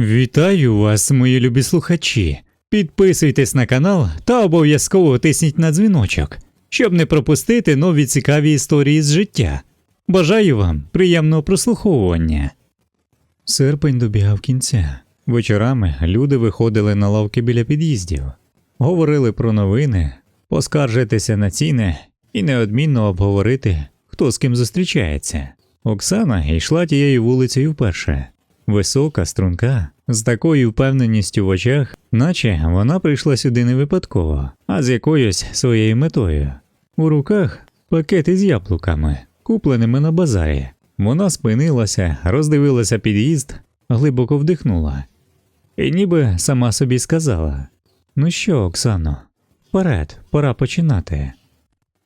Вітаю вас, мої любі слухачі. Підписуйтесь на канал та обов'язково тисніть на дзвіночок, щоб не пропустити нові цікаві історії з життя. Бажаю вам приємного прослуховування. Серпень добігав кінця. Вечорами люди виходили на лавки біля під'їздів, говорили про новини, поскаржитися на ціни і неодмінно обговорити, хто з ким зустрічається. Оксана йшла тією вулицею вперше. Висока, струнка, з такою впевненістю в очах, наче вона прийшла сюди не випадково, а з якоюсь своєю метою. У руках пакети з яблуками, купленими на базарі. Вона спинилася, роздивилася під'їзд, глибоко вдихнула. І ніби сама собі сказала: Ну що, Оксано, вперед, пора починати.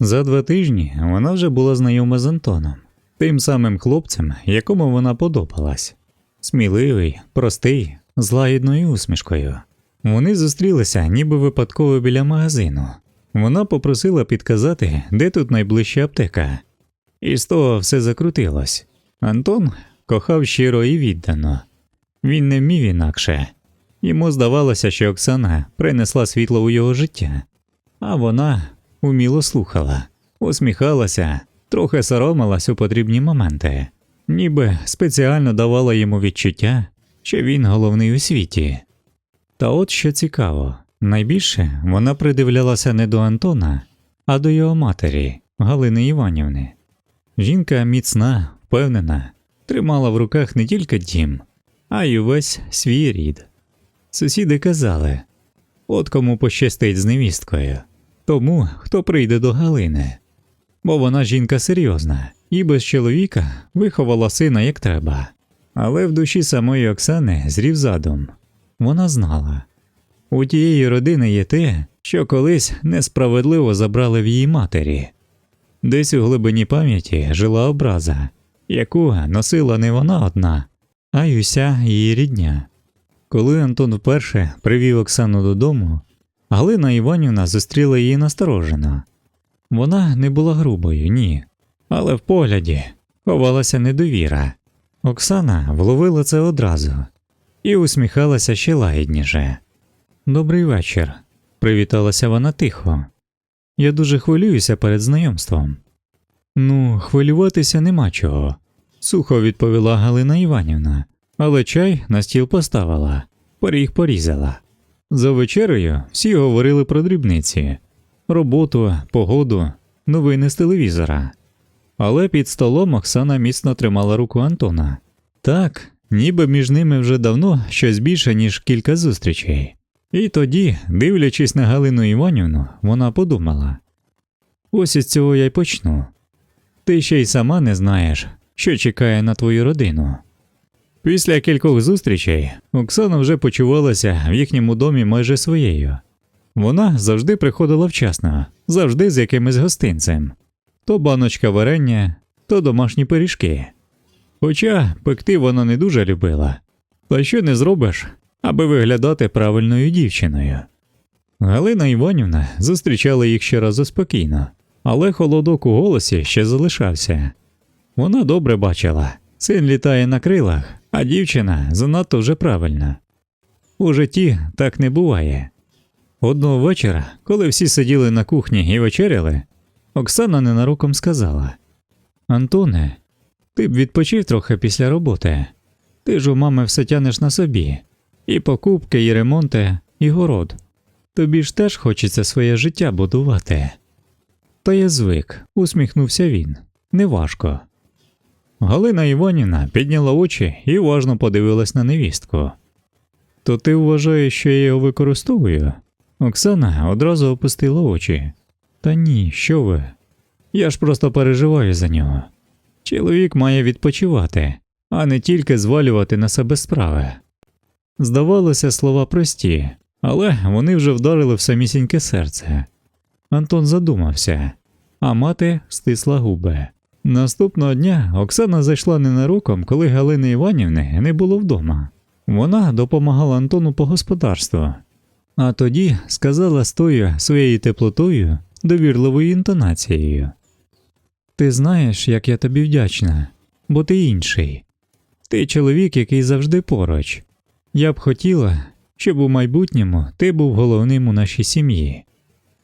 За два тижні вона вже була знайома з Антоном, тим самим хлопцем, якому вона подобалась. Сміливий, простий, з лагідною усмішкою. Вони зустрілися ніби випадково біля магазину. Вона попросила підказати, де тут найближча аптека. І з того все закрутилось. Антон кохав щиро і віддано. Він не вмів інакше. Йому здавалося, що Оксана принесла світло у його життя, а вона уміло слухала, усміхалася, трохи соромилась у потрібні моменти, ніби спеціально давала йому відчуття, що він головний у світі. Та от що цікаво, найбільше вона придивлялася не до Антона, а до його матері, Галини Іванівни. Жінка міцна, впевнена, тримала в руках не тільки дім, а й увесь свій рід. Сусіди казали от кому пощастить з невісткою, тому, хто прийде до Галини. Бо вона жінка серйозна і без чоловіка виховала сина як треба. Але в душі самої Оксани зрів задум. Вона знала у тієї родини є те, що колись несправедливо забрали в її матері. Десь у глибині пам'яті жила образа, яку носила не вона одна, а й уся її рідня. Коли Антон вперше привів Оксану додому, Галина Іванівна зустріла її насторожено. Вона не була грубою, ні, але в погляді ховалася недовіра. Оксана вловила це одразу і усміхалася ще лагідніше. Добрий вечір, привіталася вона тихо. Я дуже хвилююся перед знайомством. Ну, хвилюватися нема чого, сухо відповіла Галина Іванівна, але чай на стіл поставила, поріг порізала. За вечерею всі говорили про дрібниці роботу, погоду, новини з телевізора. Але під столом Оксана міцно тримала руку Антона. Так, ніби між ними вже давно щось більше, ніж кілька зустрічей. І тоді, дивлячись на Галину Іванівну, вона подумала: ось із цього я й почну. Ти ще й сама не знаєш, що чекає на твою родину. Після кількох зустрічей Оксана вже почувалася в їхньому домі майже своєю. Вона завжди приходила вчасно, завжди з якимось гостинцем то баночка варення, то домашні пиріжки. Хоча пекти вона не дуже любила, та що не зробиш, аби виглядати правильною дівчиною. Галина Іванівна зустрічала їх щоразу спокійно, але холодок у голосі ще залишався. Вона добре бачила, син літає на крилах, а дівчина занадто вже правильна. У житті так не буває. Одного вечора, коли всі сиділи на кухні і вечеряли, Оксана ненароком сказала Антоне, ти б відпочив трохи після роботи. Ти ж у мами все тянеш на собі, і покупки, і ремонти, і город. Тобі ж теж хочеться своє життя будувати. Та я звик, усміхнувся він. Неважко. Галина Іванівна підняла очі і уважно подивилась на невістку. То ти вважаєш, що я його використовую? Оксана одразу опустила очі. Та ні, що ви? Я ж просто переживаю за нього. Чоловік має відпочивати, а не тільки звалювати на себе справи. Здавалося, слова прості, але вони вже вдарили в самісіньке серце. Антон задумався, а мати стисла губи. Наступного дня Оксана зайшла ненароком, коли Галини Іванівни не було вдома. Вона допомагала Антону по господарству, а тоді сказала з тою своєю теплотою, довірливою інтонацією. Ти знаєш, як я тобі вдячна, бо ти інший. Ти чоловік, який завжди поруч. Я б хотіла, щоб у майбутньому ти був головним у нашій сім'ї.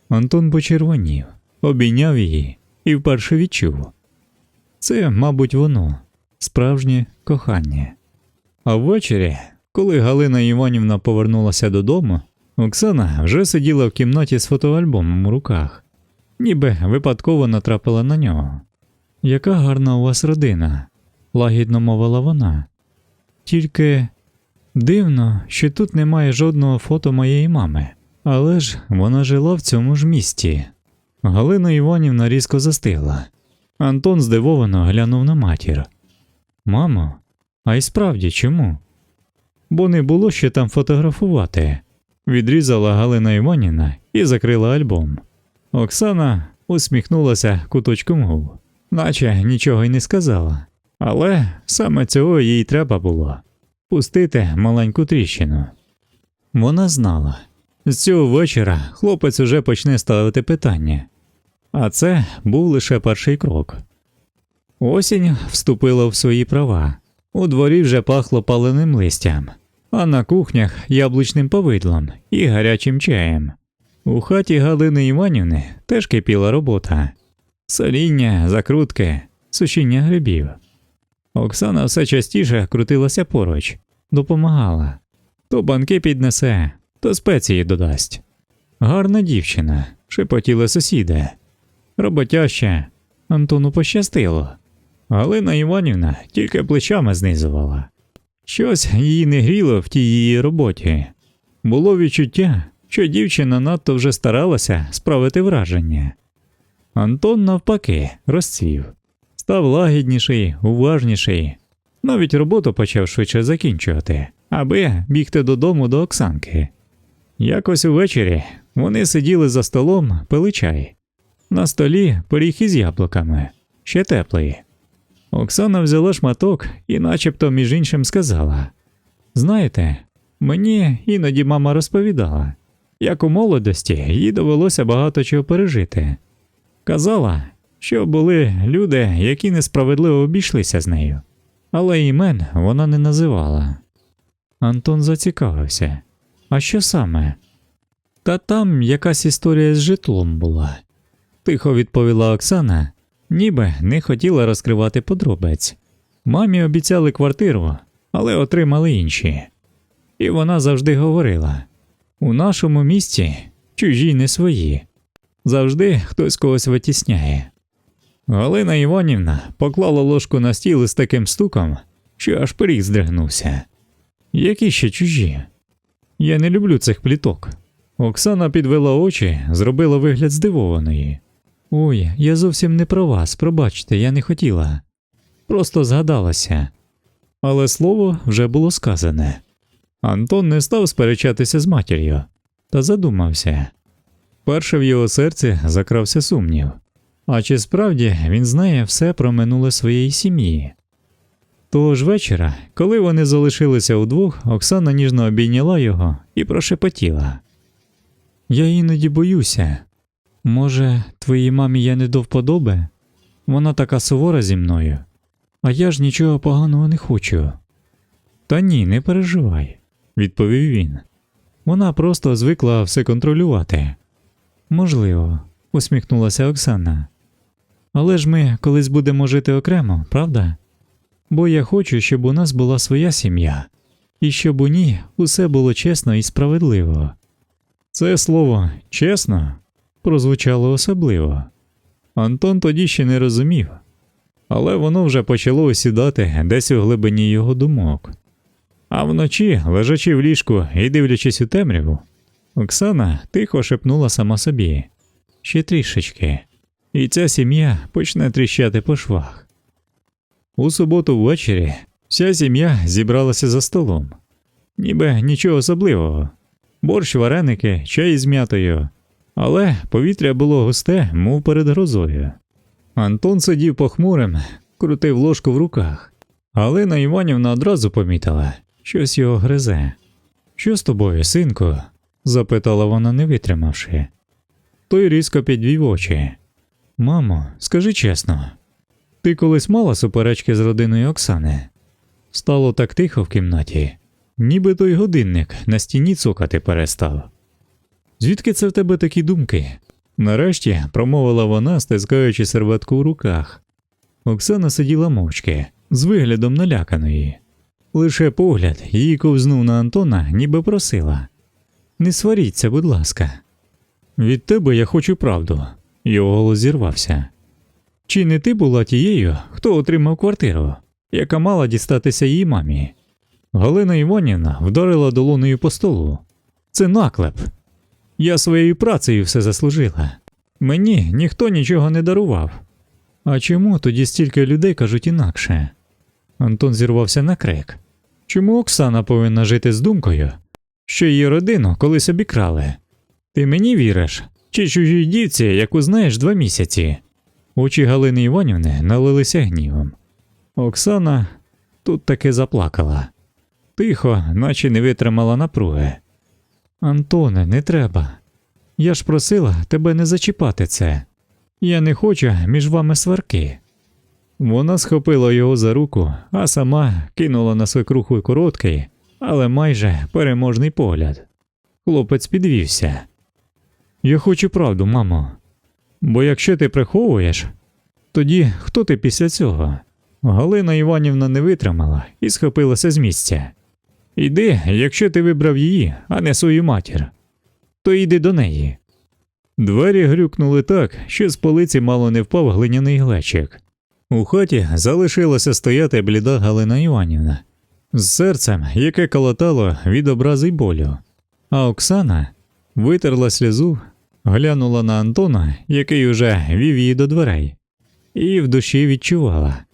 Антон почервонів, обійняв її і вперше відчув. Це, мабуть, воно, справжнє кохання. А ввечері, коли Галина Іванівна повернулася додому, Оксана вже сиділа в кімнаті з фотоальбомом у руках, ніби випадково натрапила на нього. Яка гарна у вас родина, лагідно мовила вона. Тільки дивно, що тут немає жодного фото моєї мами, але ж вона жила в цьому ж місті. Галина Іванівна різко застигла. Антон здивовано глянув на матір. Мамо, а й справді чому? Бо не було ще там фотографувати. Відрізала Галина Іванівна і закрила альбом. Оксана усміхнулася куточком губ, наче нічого й не сказала. Але саме цього їй треба було пустити маленьку тріщину. Вона знала, з цього вечора хлопець уже почне ставити питання, а це був лише перший крок. Осінь вступила в свої права. У дворі вже пахло паленим листям, а на кухнях яблучним повидлом і гарячим чаєм. У хаті Галини Іванівни теж кипіла робота соління, закрутки, сушіння грибів. Оксана все частіше крутилася поруч, допомагала то банки піднесе, то спеції додасть. Гарна дівчина, шепотіли сусіди. Роботяща, Антону пощастило. Галина Іванівна тільки плечами знизувала. Щось її не гріло в тій її роботі. Було відчуття, що дівчина надто вже старалася справити враження. Антон, навпаки, розцвів, став лагідніший, уважніший, навіть роботу почав швидше закінчувати, аби бігти додому до Оксанки. Якось увечері вони сиділи за столом, пили чай. На столі пиріг із яблуками, ще теплий. Оксана взяла шматок і, начебто, між іншим сказала: Знаєте, мені іноді мама розповідала, як у молодості їй довелося багато чого пережити. Казала, що були люди, які несправедливо обійшлися з нею, але імен вона не називала. Антон зацікавився. А що саме? Та там якась історія з житлом була, тихо відповіла Оксана, ніби не хотіла розкривати подробиць. Мамі обіцяли квартиру, але отримали інші. І вона завжди говорила: у нашому місті чужі не свої, завжди хтось когось витісняє. Галина Іванівна поклала ложку на стіл із таким стуком, що аж пиріг здригнувся. Які ще чужі? Я не люблю цих пліток. Оксана підвела очі, зробила вигляд здивованої. Ой, я зовсім не про вас, пробачте, я не хотіла. Просто згадалася. Але слово вже було сказане. Антон не став сперечатися з матір'ю, та задумався. Перше в його серці закрався сумнів. А чи справді він знає все про минуле своєї сім'ї? Того ж вечора, коли вони залишилися удвох, Оксана ніжно обійняла його і прошепотіла. Я іноді боюся. Може, твоїй мамі я не до вподоби? Вона така сувора зі мною, а я ж нічого поганого не хочу. Та ні, не переживай, відповів він. Вона просто звикла все контролювати. Можливо, усміхнулася Оксана. Але ж ми колись будемо жити окремо, правда? Бо я хочу, щоб у нас була своя сім'я, і щоб у ній усе було чесно і справедливо. Це слово чесно прозвучало особливо. Антон тоді ще не розумів, але воно вже почало осідати десь у глибині його думок. А вночі, лежачи в ліжку і дивлячись у темряву, Оксана тихо шепнула сама собі ще трішечки, і ця сім'я почне тріщати по швах. У суботу ввечері вся сім'я зібралася за столом, ніби нічого особливого борщ, вареники, чай з м'ятою, але повітря було густе, мов перед грозою. Антон сидів похмурим, крутив ложку в руках, Галина Іванівна одразу помітила, щось його гризе. Що з тобою, синку? запитала вона, не витримавши. Той різко підвів очі. Мамо, скажи чесно, ти колись мала суперечки з родиною Оксани? Стало так тихо в кімнаті. ніби той годинник на стіні цокати перестав. Звідки це в тебе такі думки? Нарешті промовила вона, стискаючи серветку в руках. Оксана сиділа мовчки, з виглядом наляканої. Лише погляд її ковзнув на Антона, ніби просила. Не сваріться, будь ласка. Від тебе я хочу правду. Його голос зірвався. Чи не ти була тією, хто отримав квартиру, яка мала дістатися її мамі? Галина Іванівна вдарила долонею по столу. Це наклеп. Я своєю працею все заслужила. Мені ніхто нічого не дарував. А чому тоді стільки людей кажуть інакше? Антон зірвався на крик. Чому Оксана повинна жити з думкою, що її родину колись обікрали? Ти мені віриш? Чи чужій дівці, яку знаєш два місяці? Очі Галини Іванівни налилися гнівом. Оксана тут таки заплакала. Тихо, наче не витримала напруги. Антоне, не треба. Я ж просила тебе не зачіпати це. Я не хочу між вами сварки. Вона схопила його за руку, а сама кинула на свекруху короткий, але майже переможний погляд. Хлопець підвівся. Я хочу правду, мамо. Бо якщо ти приховуєш, тоді хто ти після цього? Галина Іванівна не витримала і схопилася з місця. Іди, якщо ти вибрав її, а не свою матір, то йди до неї. Двері грюкнули так, що з полиці мало не впав глиняний глечик. У хаті залишилася стояти бліда Галина Іванівна з серцем, яке колотало від образи болю. А Оксана витерла сльозу, глянула на Антона, який уже вів її до дверей, і в душі відчувала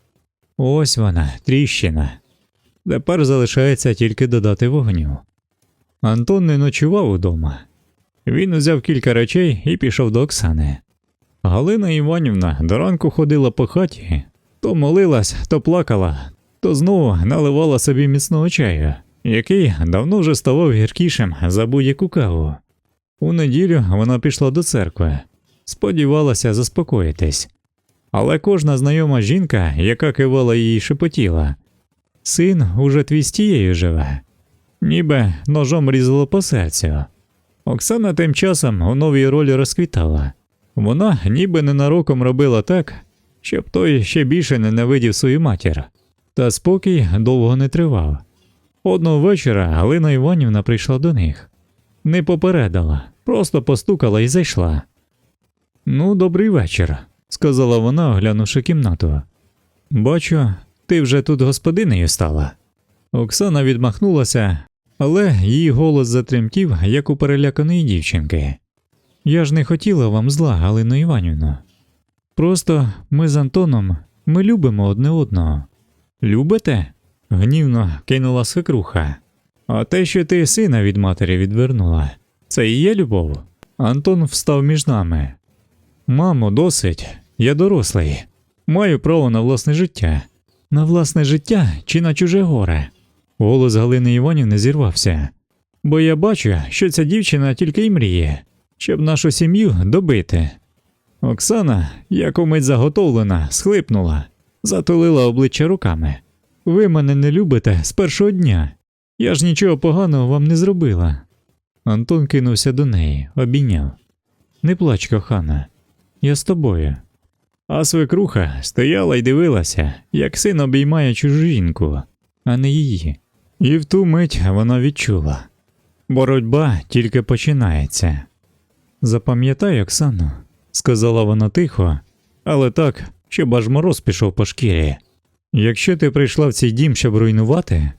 ось вона, тріщина. Тепер залишається тільки додати вогню. Антон не ночував удома. Він узяв кілька речей і пішов до Оксани. Галина Іванівна до ранку ходила по хаті, то молилась, то плакала, то знову наливала собі міцного чаю, який давно вже ставав гіркішим за будь-яку каву. У неділю вона пішла до церкви, сподівалася заспокоїтись. Але кожна знайома жінка, яка кивала їй шепотіла, син уже твій з тією живе, ніби ножом різало по серцю. Оксана тим часом у новій ролі розквітала. Вона ніби ненароком робила так, щоб той ще більше ненавидів свою матір. Та спокій довго не тривав. Одного вечора Галина Іванівна прийшла до них. Не попередила, просто постукала і зайшла. Ну, добрий вечір, сказала вона, оглянувши кімнату. Бачу, ти вже тут господинею стала. Оксана відмахнулася, але її голос затремтів, як у переляканої дівчинки. Я ж не хотіла вам зла, Галино Іванівно. Просто ми з Антоном ми любимо одне одного. Любите? гнівно кинула свекруха. А те, що ти сина від матері відвернула, це і є любов. Антон встав між нами. Мамо, досить, я дорослий, маю право на власне життя. На власне життя чи на чуже горе? Голос Галини Іванівни зірвався. Бо я бачу, що ця дівчина тільки й мріє, щоб нашу сім'ю добити. Оксана, як умить заготовлена, схлипнула, затулила обличчя руками. Ви мене не любите з першого дня. Я ж нічого поганого вам не зробила. Антон кинувся до неї, обійняв. Не плач, кохана, я з тобою. А свекруха стояла й дивилася, як син обіймає чужу жінку, а не її. І в ту мить вона відчула боротьба тільки починається. Запам'ятай, Оксано, сказала вона тихо, але так, щоб аж мороз пішов по шкірі. Якщо ти прийшла в цей дім, щоб руйнувати,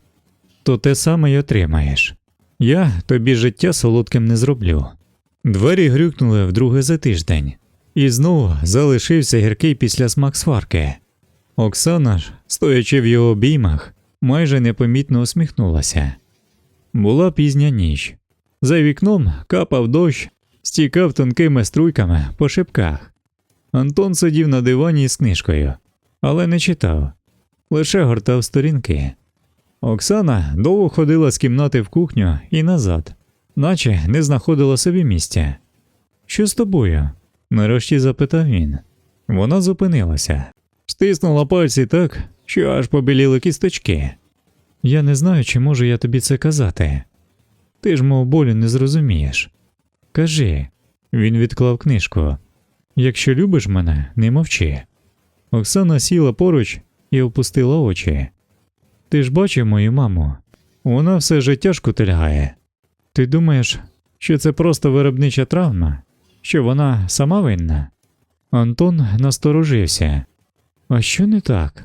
то те саме й отримаєш. Я тобі життя солодким не зроблю. Двері грюкнули вдруге за тиждень, і знову залишився гіркий післясмак сварки. Оксана ж, стоячи в його обіймах, майже непомітно усміхнулася. Була пізня ніч. За вікном капав дощ, стікав тонкими струйками по шипках. Антон сидів на дивані з книжкою, але не читав, лише гортав сторінки. Оксана довго ходила з кімнати в кухню і назад, наче не знаходила собі місця. Що з тобою? нарешті запитав він. Вона зупинилася, стиснула пальці так, що аж побіліли кісточки. Я не знаю, чи можу я тобі це казати. Ти ж мов болю не зрозумієш. Кажи, він відклав книжку. Якщо любиш мене, не мовчи. Оксана сіла поруч і опустила очі. Ти ж бачив мою маму. Вона все життя шкутильгає. Ти думаєш, що це просто виробнича травма, що вона сама винна? Антон насторожився. А що не так?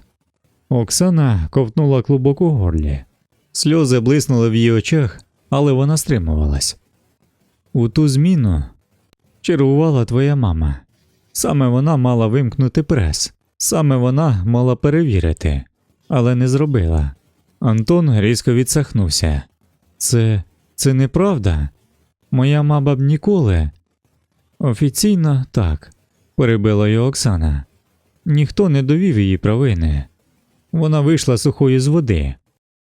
Оксана ковтнула клубок у горлі. Сльози блиснули в її очах, але вона стримувалась. У ту зміну чергувала твоя мама. Саме вона мала вимкнути прес, саме вона мала перевірити, але не зробила. Антон різко відсахнувся. Це це неправда. Моя мама б ніколи. Офіційно так, перебила його Оксана. Ніхто не довів її провини. Вона вийшла сухою з води,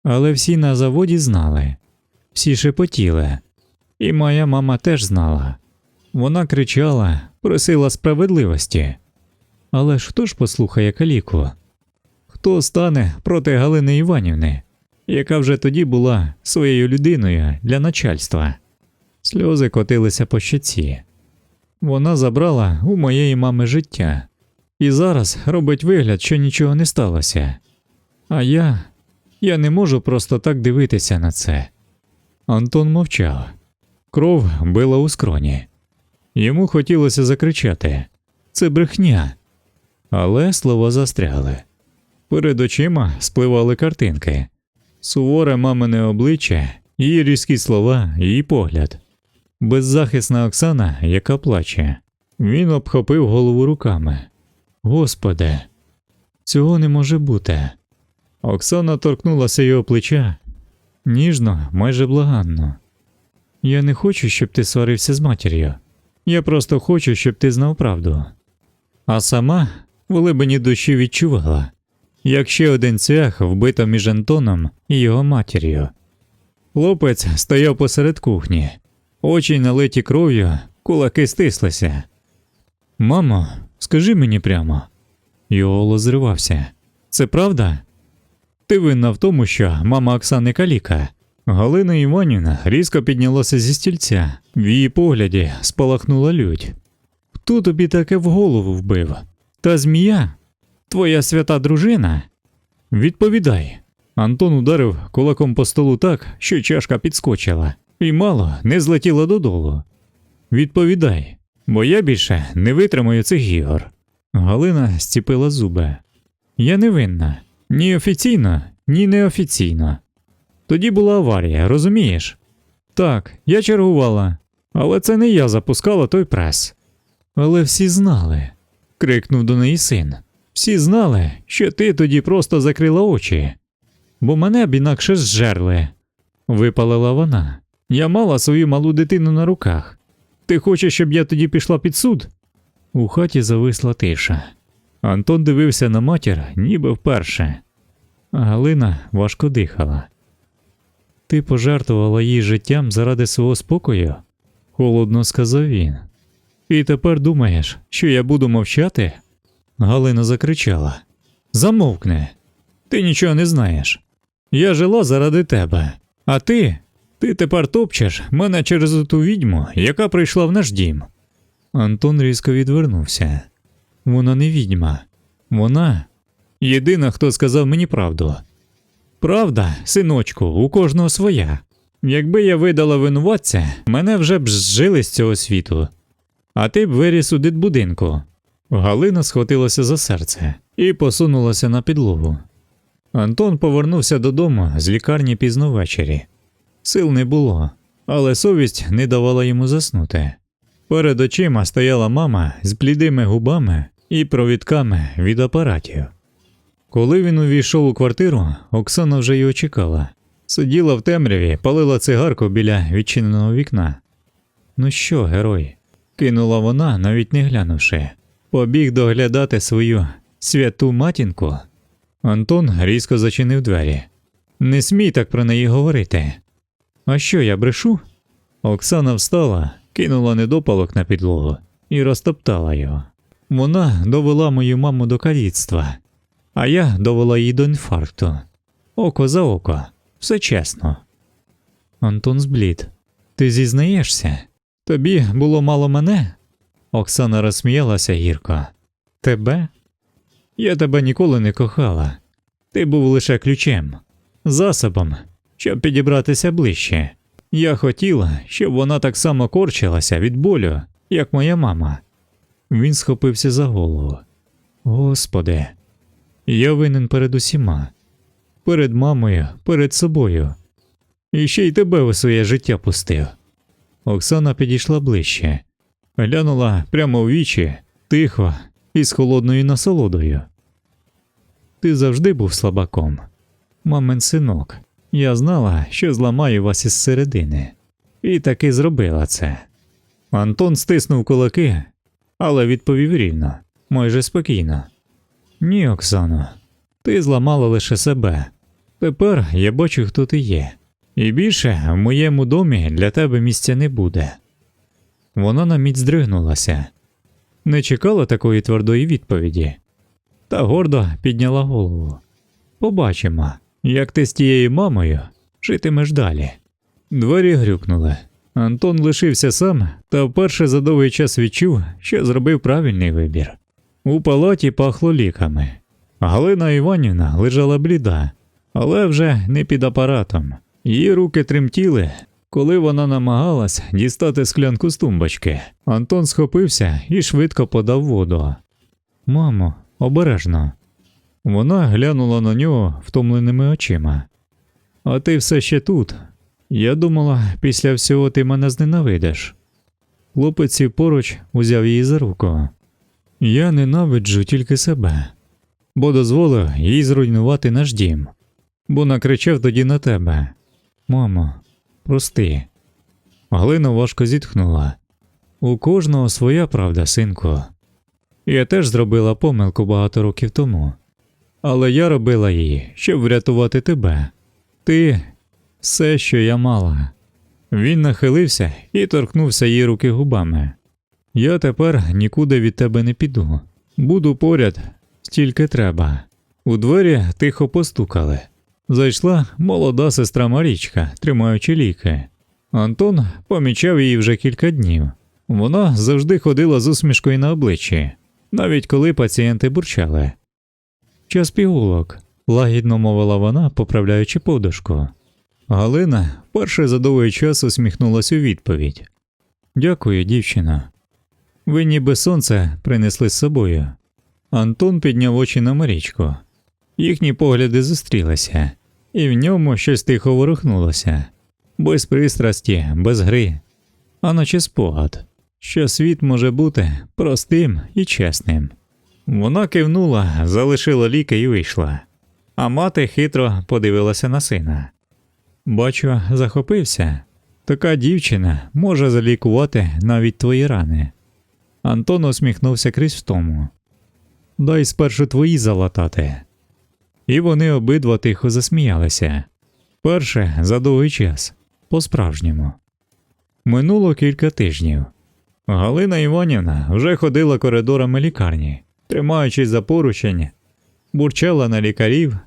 але всі на заводі знали, всі шепотіли, і моя мама теж знала. Вона кричала, просила справедливості. Але ж хто ж послухає каліку? Хто стане проти Галини Іванівни, яка вже тоді була своєю людиною для начальства? Сльози котилися по щоці. Вона забрала у моєї мами життя і зараз робить вигляд, що нічого не сталося. А я. я не можу просто так дивитися на це. Антон мовчав. Кров била у скроні. Йому хотілося закричати це брехня. Але слова застряли. Перед очима спливали картинки, суворе мамине обличчя, її різкі слова, її погляд. Беззахисна Оксана, яка плаче. Він обхопив голову руками. Господи, цього не може бути. Оксана торкнулася його плеча ніжно, майже благанно. Я не хочу, щоб ти сварився з матір'ю. Я просто хочу, щоб ти знав правду. А сама в глибині душі відчувала, як ще один цвях вбито між Антоном і його матір'ю. Хлопець стояв посеред кухні, очі налиті кров'ю, кулаки стислися. Мамо, скажи мені прямо. Його голос зривався. Це правда? Ти винна в тому, що мама Оксани каліка. Галина Іванівна різко піднялася зі стільця, в її погляді спалахнула лють. Хто тобі таке в голову вбив? Та змія? Твоя свята дружина? Відповідай. Антон ударив кулаком по столу так, що чашка підскочила, і мало не злетіла додолу. Відповідай, бо я більше не витримаю цих ігор. Галина зціпила зуби. Я не винна. Ні офіційно, ні неофіційно. Тоді була аварія, розумієш? Так, я чергувала, але це не я запускала той прес. Але всі знали, крикнув до неї син. Всі знали, що ти тоді просто закрила очі, бо мене б інакше зжерли. Випалила вона. Я мала свою малу дитину на руках. Ти хочеш, щоб я тоді пішла під суд? У хаті зависла тиша. Антон дивився на матір, ніби вперше. Галина важко дихала. Ти пожертвувала їй життям заради свого спокою? холодно сказав він. І тепер думаєш, що я буду мовчати? Галина закричала. Замовкни, ти нічого не знаєш. Я жила заради тебе, а ти, ти тепер топчеш мене через ту відьму, яка прийшла в наш дім. Антон різко відвернувся. Вона не відьма, вона єдина, хто сказав мені правду. Правда, синочку, у кожного своя. Якби я видала винуватця, мене вже б зжили з цього світу, а ти б виріс у дитбудинку. Галина схватилася за серце і посунулася на підлогу. Антон повернувся додому з лікарні пізно ввечері. Сил не було, але совість не давала йому заснути. Перед очима стояла мама з блідими губами і провідками від апаратів. Коли він увійшов у квартиру, Оксана вже й чекала. Сиділа в темряві, палила цигарку біля відчиненого вікна. Ну що, герой? кинула вона, навіть не глянувши, побіг доглядати свою святу матінку. Антон різко зачинив двері. Не смій так про неї говорити. А що я брешу? Оксана встала, кинула недопалок на підлогу і розтоптала його. Вона довела мою маму до каліцтва, а я довела її до інфаркту. Око за око, все чесно. Антон зблід. Ти зізнаєшся? Тобі було мало мене? Оксана розсміялася гірко. Тебе? Я тебе ніколи не кохала. Ти був лише ключем, засобом, щоб підібратися ближче. Я хотіла, щоб вона так само корчилася від болю, як моя мама. Він схопився за голову. Господи, я винен перед усіма, перед мамою, перед собою. І ще й тебе у своє життя пустив. Оксана підійшла ближче, глянула прямо в вічі, тихо і з холодною насолодою. Ти завжди був слабаком. Мамин синок, я знала, що зламаю вас із середини, і таки зробила це. Антон стиснув кулаки, але відповів рівно, майже спокійно. Ні, Оксано, ти зламала лише себе. Тепер я бачу, хто ти є, і більше в моєму домі для тебе місця не буде. Вона на мить здригнулася, не чекала такої твердої відповіді, та гордо підняла голову. Побачимо, як ти з тією мамою житимеш далі. Двері грюкнули. Антон лишився сам та вперше за довгий час відчув, що зробив правильний вибір. У палаті пахло ліками. Галина Іванівна лежала бліда, але вже не під апаратом. Її руки тремтіли, коли вона намагалась дістати склянку з тумбочки. Антон схопився і швидко подав воду. Мамо, обережно. Вона глянула на нього втомленими очима. А ти все ще тут. Я думала, після всього ти мене зненавидиш. Хлопець поруч узяв її за руку. Я ненавиджу тільки себе, бо дозволив їй зруйнувати наш дім, бо накричав тоді на тебе. Мамо, прости. Галина важко зітхнула. У кожного своя правда, синку. Я теж зробила помилку багато років тому, але я робила її, щоб врятувати тебе. Ти все, що я мала. Він нахилився і торкнувся її руки губами. Я тепер нікуди від тебе не піду. Буду поряд, стільки треба. У двері тихо постукали. Зайшла молода сестра Марічка, тримаючи ліки. Антон помічав її вже кілька днів. Вона завжди ходила з усмішкою на обличчі, навіть коли пацієнти бурчали. Час пігулок, лагідно мовила вона, поправляючи подушку. Галина вперше за довгий час усміхнулась у відповідь. Дякую, дівчина. Ви ніби сонце принесли з собою. Антон підняв очі на Марічку. Їхні погляди зустрілися, і в ньому щось тихо ворухнулося, без пристрасті, без гри, а наче спогад, що світ може бути простим і чесним. Вона кивнула, залишила ліки і вийшла, а мати хитро подивилася на сина. Бачу, захопився. Така дівчина може залікувати навіть твої рани. Антон усміхнувся крізь втому. Дай спершу твої залатати. І вони обидва тихо засміялися. Перше за довгий час, по-справжньому. Минуло кілька тижнів. Галина Іванівна вже ходила коридорами лікарні, тримаючись за поручень, бурчала на лікарів,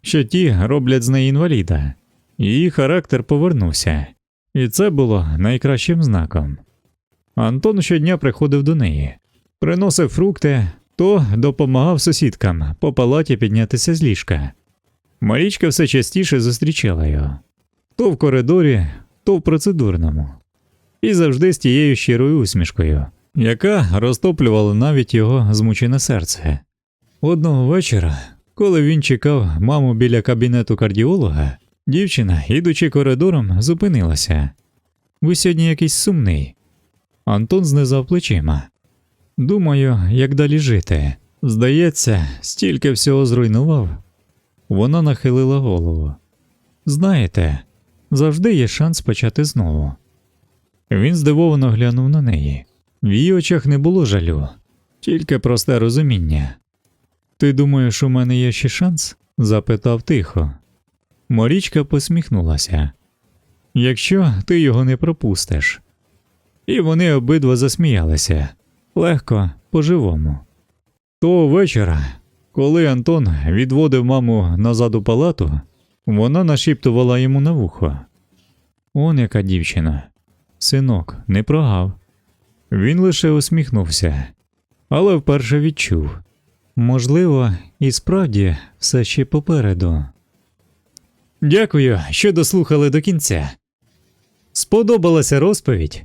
що ті роблять з неї інваліда. Її характер повернувся, і це було найкращим знаком. Антон щодня приходив до неї, приносив фрукти, то допомагав сусідкам по палаті піднятися з ліжка. Марічка все частіше зустрічала його то в коридорі, то в процедурному, і завжди з тією щирою усмішкою, яка розтоплювала навіть його змучене серце. Одного вечора, коли він чекав маму біля кабінету кардіолога, дівчина, ідучи коридором, зупинилася. Ви сьогодні якийсь сумний. Антон знизав плечима. Думаю, як далі жити. Здається, стільки всього зруйнував. Вона нахилила голову. Знаєте, завжди є шанс почати знову. Він здивовано глянув на неї. В її очах не було жалю, тільки просте розуміння. Ти думаєш, у мене є ще шанс? запитав тихо. Морічка посміхнулася. Якщо ти його не пропустиш. І вони обидва засміялися легко, по-живому. Того вечора, коли Антон відводив маму назад у палату, Вона нашіптувала йому на вухо. Он яка дівчина. Синок, не прогав. Він лише усміхнувся, але вперше відчув. Можливо, і справді все ще попереду. Дякую, що дослухали до кінця. Сподобалася розповідь?